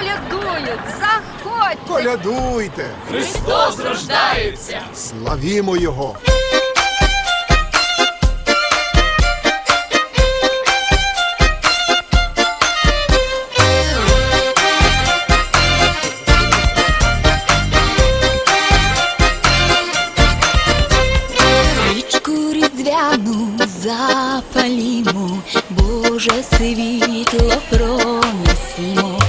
колядують. Заходьте! Колядуйте! Христос рождається! Славімо Його! Запалімо, Боже світло пронесімо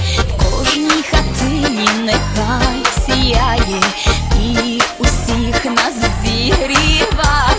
сьогодні нехай сіяє і усіх нас зігріває.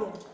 pronto.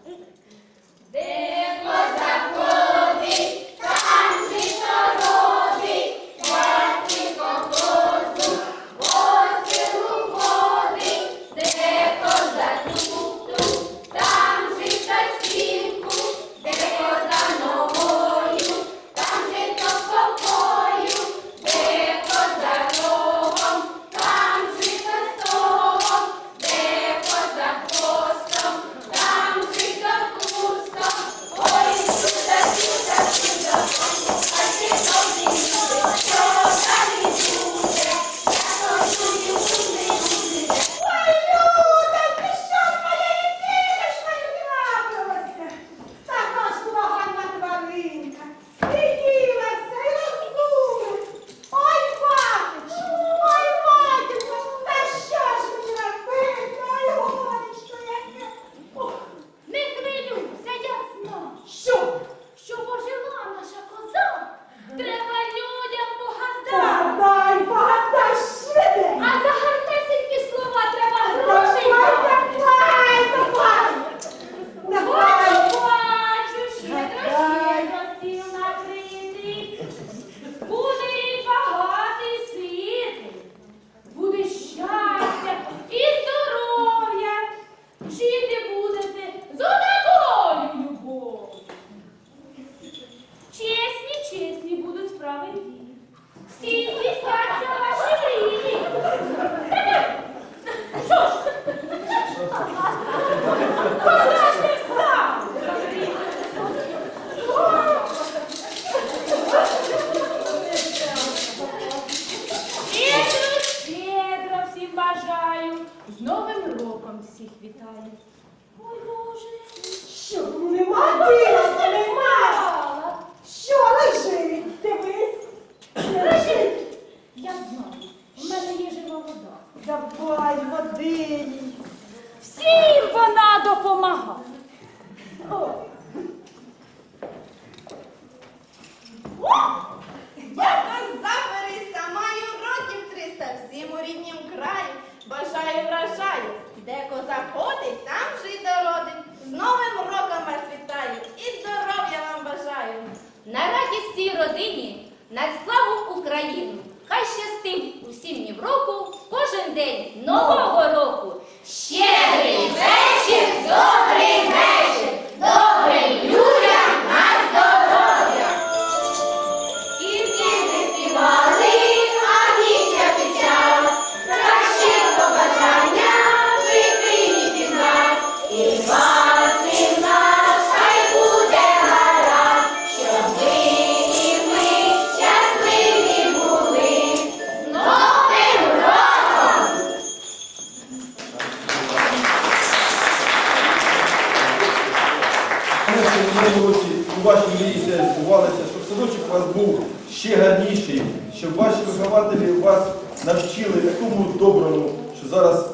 цьому році у вашій мрії все збувалося, щоб садочок у вас був ще гарніший, щоб ваші вихователі вас навчили такому доброму, що зараз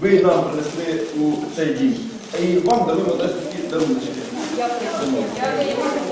ви нам принесли у цей дім. І вам дали такі дарунки. Дякую.